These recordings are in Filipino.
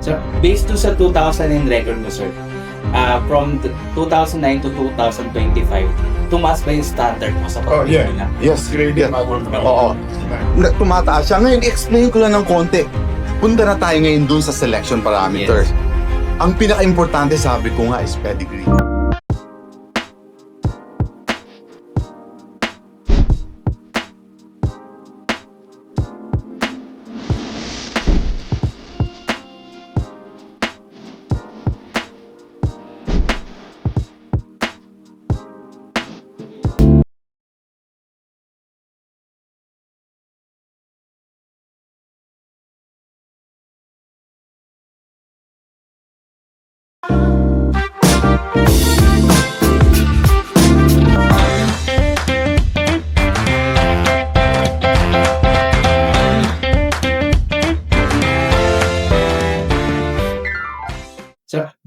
So, based to sa 2000 in record mo, sir, ah from the 2009 to 2025, tumaas ba yung standard mo sa Oh, yeah. pagpipila? Yes, grade yan. Oo. Na- Tumataas siya. Ngayon, explain ko lang ng konti. Punta na tayo ngayon dun sa selection parameters. Ang pinaka-importante, sabi ko nga, is pedigree.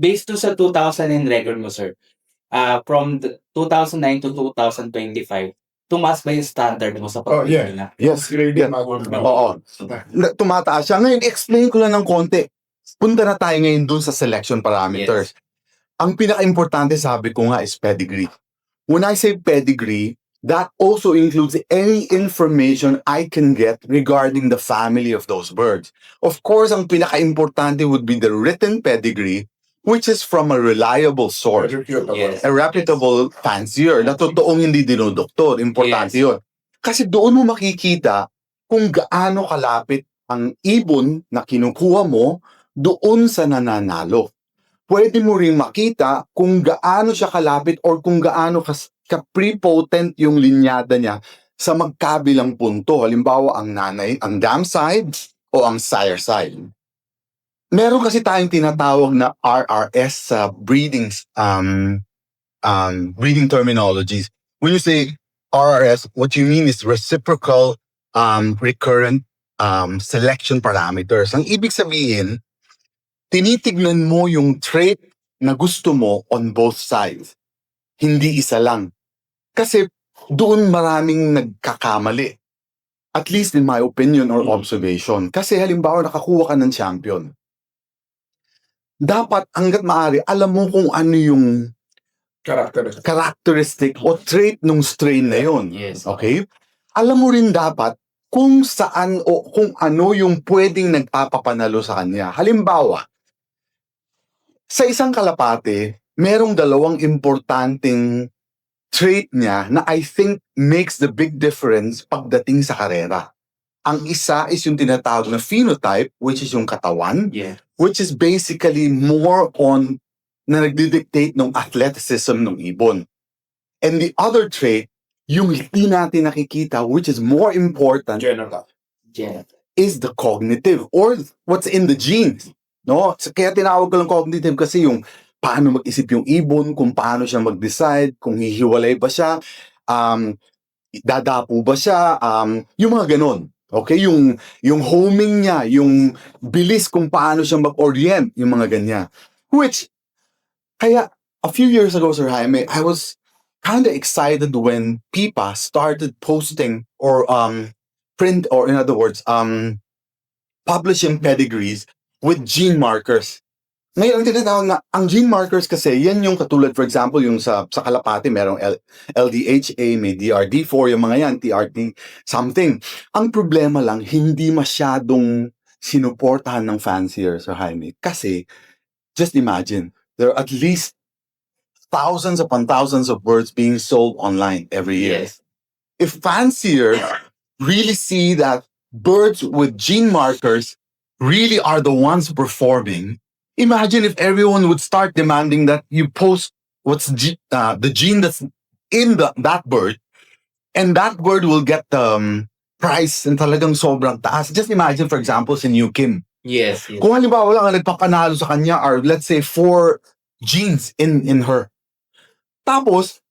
Based to sa 2000 in record mo, sir, ah from the 2009 to 2025, tumaas ba yung standard mo sa Oh, yeah. pagpipila? Yes. Grade yan. Oo. Na- Tumataas siya. Ngayon, explain ko lang ng konti. Punta na tayo ngayon dun sa selection parameters. Ang pinaka-importante, sabi ko nga, is pedigree. When I say pedigree, that also includes any information I can get regarding the family of those birds. Of course, ang pinaka-importante would be the written pedigree, which is from a reliable source. Yes. a reputable fancier na totoong hindi dinodoktor. Importante Yes. yun. Kasi doon mo makikita kung gaano kalapit ang ibon na kinukuha mo doon sa nananalo. Pwede mo rin makita kung gaano siya kalapit or kung gaano ka-prepotent yung linyada niya sa magkabilang punto. Halimbawa, ang nanay, ang dam side o ang sire side. Meron kasi tayong tinatawag na RRS sa breeding um, um, breeding terminologies. When you say RRS, what you mean is reciprocal um, recurrent um, selection parameters. Ang ibig sabihin, tinitignan mo yung trait na gusto mo on both sides. Hindi isa lang. Kasi doon maraming nagkakamali. At least in my opinion or Mm. observation. Kasi halimbawa nakakuha ka ng champion. Dapat hanggat maaari, alam mo kung ano yung Character. characteristic o trait ng strain na yon. Yes. Okay? Alam mo rin dapat kung saan o kung ano yung pwedeng nagpapapanalo sa kanya. Halimbawa, sa isang kalapate, merong dalawang importanteng trait niya na I think makes the big difference pagdating sa karera. Ang isa is yung tinatawag na phenotype, which is yung katawan, Yeah. which is basically more on na nagdidictate ng athleticism ng ibon. And the other trait, yung hindi natin nakikita, which is more important, General. Yeah. is the cognitive or what's in the genes. No? So, Kaya tinawag ko lang cognitive kasi yung paano mag-isip yung ibon, kung paano siya mag-decide, kung hihiwalay ba siya, um, dadapo ba siya, um, yung mga ganon. Okay, yung yung homing niya, yung bilis kung paano siya mag-orient, yung mga ganyan. Which kaya a few years ago, Sir Jaime, I was kind of excited when Pipa started posting or um print or in other words, um publishing pedigrees with gene markers. Ngayon, ang tinatawag na, ang gene markers kasi, yan yung katulad, for example, yung sa, sa kalapati, merong L, LDHA, may DRD4, yung mga yan, TRT, something. Ang problema lang, hindi masyadong sinuportahan ng fanciers or Jaime. Kasi, just imagine, there are at least thousands upon thousands of birds being sold online every year. Yes. If fanciers really see that birds with gene markers really are the ones performing, imagine if everyone would start demanding that you post what's ge- uh, the gene that's in the, that bird, and that bird will get the um, price and talagang sobrang taas. Just imagine, for example, si New Kim. Yes. yes. Kung halimbawa lang ang nagpapanalo sa kanya are, let's say, four genes in in her. Tapos,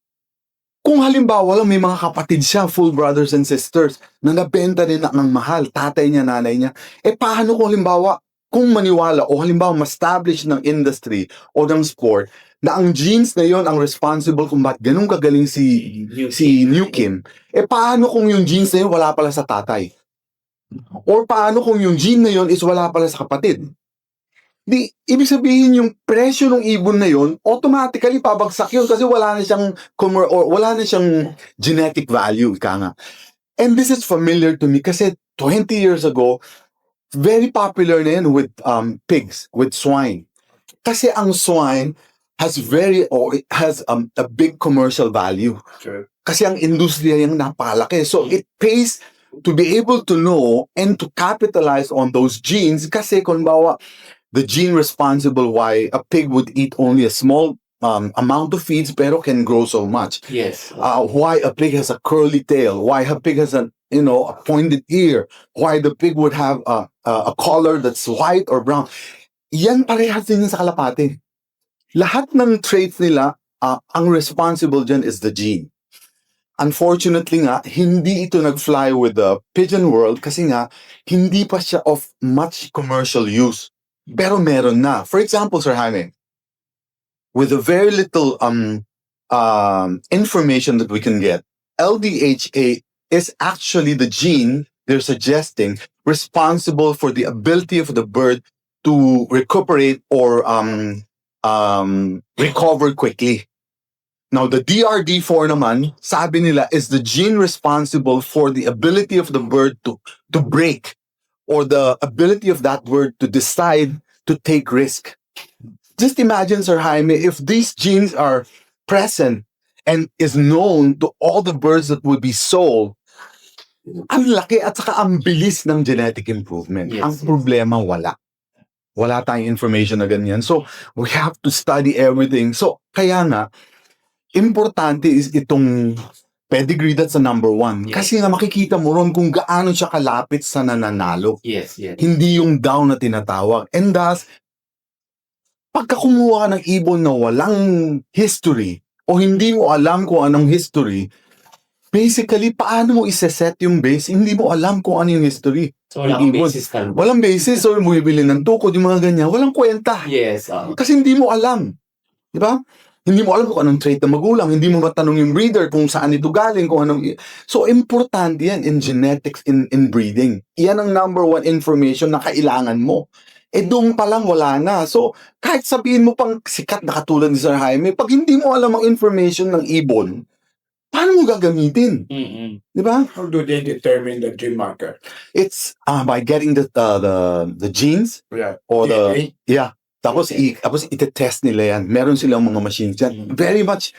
kung halimbawa lang may mga kapatid siya, full brothers and sisters, na nabenta rin ng mahal, tatay niya, nanay niya, eh paano kung halimbawa, kung maniwala o halimbawa ma-establish ng industry o ng sport na ang genes na yon ang responsible kung ba't ganun kagaling si si New Kim, eh paano kung yung genes na yun wala pala sa tatay? Or paano kung yung gene na yun is wala pala sa kapatid? Di, ibig sabihin yung presyo ng ibon na yon automatically pabagsak yun kasi wala na siyang commer or wala na siyang genetic value, ika nga. And this is familiar to me kasi 20 years ago, very popular na yan with um, pigs, with swine. Kasi ang swine has very, or it has um, a big commercial value. Sure. Kasi ang industriya yung napakalaki. So it pays to be able to know and to capitalize on those genes kasi kung bawa the gene responsible why a pig would eat only a small um, amount of feeds pero can grow so much. Yes. Uh, why a pig has a curly tail, why a pig has a you know a pointed ear, why the pig would have a a, a collar that's white or brown. Yan parehas din sa kalapate. Lahat ng traits nila, uh, ang responsible dyan is the gene. Unfortunately nga, hindi ito nag-fly with the pigeon world kasi nga, hindi pa siya of much commercial use. Pero meron na. For example, Sir Jaime, with a very little um, um, information that we can get, LDHA is actually the gene they're suggesting responsible for the ability of the bird to recuperate or um, um, recover quickly. Now, the DRD4 naman, sabi nila, is the gene responsible for the ability of the bird to, to break or the ability of that bird to decide to take risk. Just imagine, Sir Jaime, if these genes are present and is known to all the birds that would be sold, ang laki at saka ang bilis ng genetic improvement. Yes, ang yes. problema, wala. Wala tayong information na ganyan. So, we have to study everything. So, kaya nga, importante is itong pedigree that's the number one. Yes. Kasi nga makikita mo ron kung gaano siya kalapit sa nananalo. Yes, yes. Hindi yung down na tinatawag. And thus, pagka kumuha ka ng ibon na walang history o hindi mo alam kung anong history, basically, paano mo iseset yung base? Hindi mo alam kung ano yung history. So, wala kang ibon. basis ka. Walang basis, so bumibili ng tukod, yung mga ganyan. Walang kwenta. Yes. ah. Kasi hindi mo alam. Di ba? Hindi mo alam kung anong trait ng magulang. Hindi mo matanong yung breeder kung saan ito galing, kung anong... So, importante yan in genetics, in, in breeding. Yan ang number one information na kailangan mo. Eh, doon pa lang wala na. So, kahit sabihin mo pang sikat na katulad ni Sir Jaime, pag hindi mo alam ang information ng ibon, paano mo gagamitin? Mm-mm. Di ba? How do they determine the gene marker? It's uh, by getting the, uh, the, the genes Yeah. or the... DNA? Yeah. Tapos, i, tapos ite-test nila yan. Meron silang mga machines dyan. Very much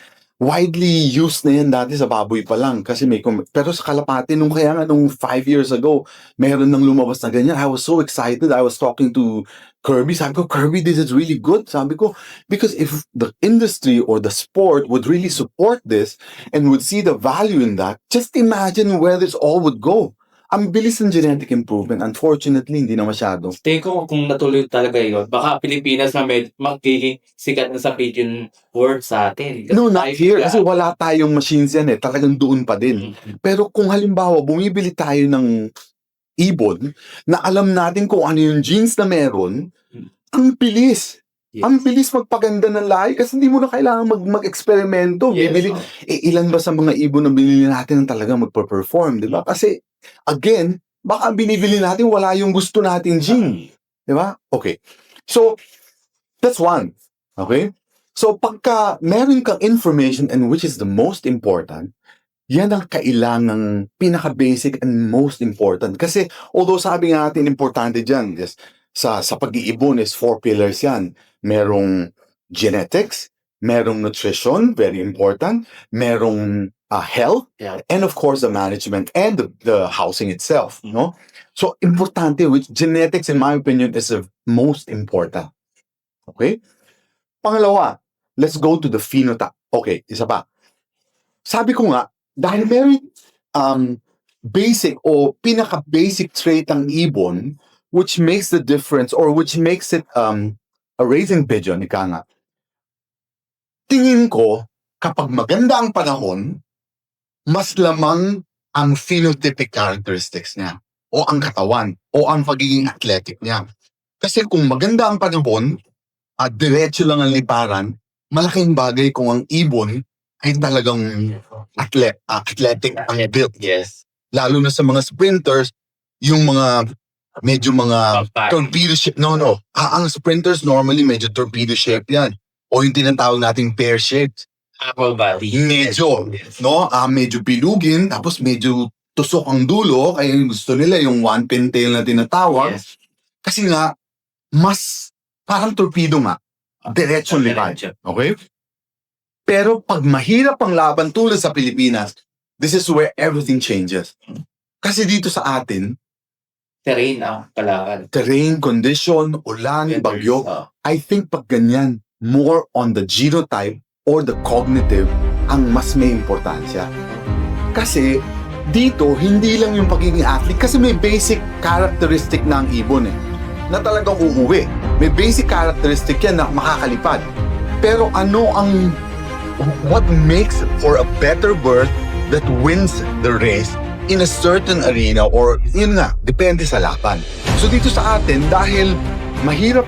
widely used na yan dati sa baboy pa lang. Kasi may, pero sa kalapati, nung kaya nga nung five years ago, meron nang lumabas na ganyan. I was so excited. I was talking to Kirby. Sabi ko, Kirby, this is really good. Sabi ko, because if the industry or the sport would really support this and would see the value in that, just imagine where this all would go. Ang bilis ng genetic improvement. Unfortunately, hindi na masyado. Tingin ko kung natuloy talaga yun, baka Pilipinas na med magiging sikat na sa pigeon world sa atin. Kasi No, not here. bigla- Kasi wala tayong machines yan eh. Talagang doon pa din. Mm-mm. Pero kung halimbawa, bumibili tayo ng ibon na alam natin kung ano yung genes na meron, Mm. ang bilis. Yes. Ang bilis magpaganda ng lahi kasi hindi mo na kailangan mag, mag-eksperimento. Yes, Bibili, oh. eh, ilan ba sa mga ibon na binili natin ang talagang magpa-perform, di ba? Kasi, again, baka ang binibili natin wala yung gusto nating gene. Di ba? Okay. So, that's one. Okay? So, pagka meron kang information and which is the most important, yan ang kailangang pinaka-basic and most important. Kasi, although sabi nga natin importante dyan, yes, sa, sa pag-iibon is four pillars yan. Merong genetics, merong nutrition, very important, merong uh, health, Yeah. and of course the management and the, the housing itself, Mm. no? So importante which genetics in my opinion is the most important. Okay? Pangalawa, let's go to the phenotype. Okay, isa pa. Sabi ko nga, dahil very um, basic o pinaka-basic trait ang ibon which makes the difference or which makes it um, a raising pigeon, ika nga. Tingin ko, kapag maganda ang panahon, mas lamang ang phenotypic characteristics niya o ang katawan o ang pagiging athletic niya. Kasi kung maganda ang panahon at diretso lang ang liparan, malaking bagay kung ang ibon ay talagang athlete, athletic ang built. Yes. Lalo na sa mga sprinters, yung mga medyo mga Pampay. torpedo shape. No, no. Ah, ang sprinters normally medyo torpedo shape yan. O yung tinatawag nating pear shaped. Apple Valley. Medyo. No? Ah, medyo bilugin, tapos medyo tusok ang dulo. Kaya gusto nila yung one pintail na tinatawag. Yes. Kasi nga, mas parang torpedo nga. Lipad. Diretso. Okay? Pero pag mahirap ang laban tulad sa Pilipinas, this is where everything changes. Kasi dito sa atin, Terrain ang kalakan. terrain, condition, ulan, bagyo, Oh. I think pag ganyan, more on the genotype or the cognitive ang mas may importansya. Kasi dito, hindi lang yung pagiging athlete kasi may basic characteristic na ibon eh. Na talagang uuwi. May basic characteristic yan na makakalipad. Pero ano ang what makes for a better bird that wins the race in a certain arena or yun nga, depende sa laban. So dito sa atin, dahil mahirap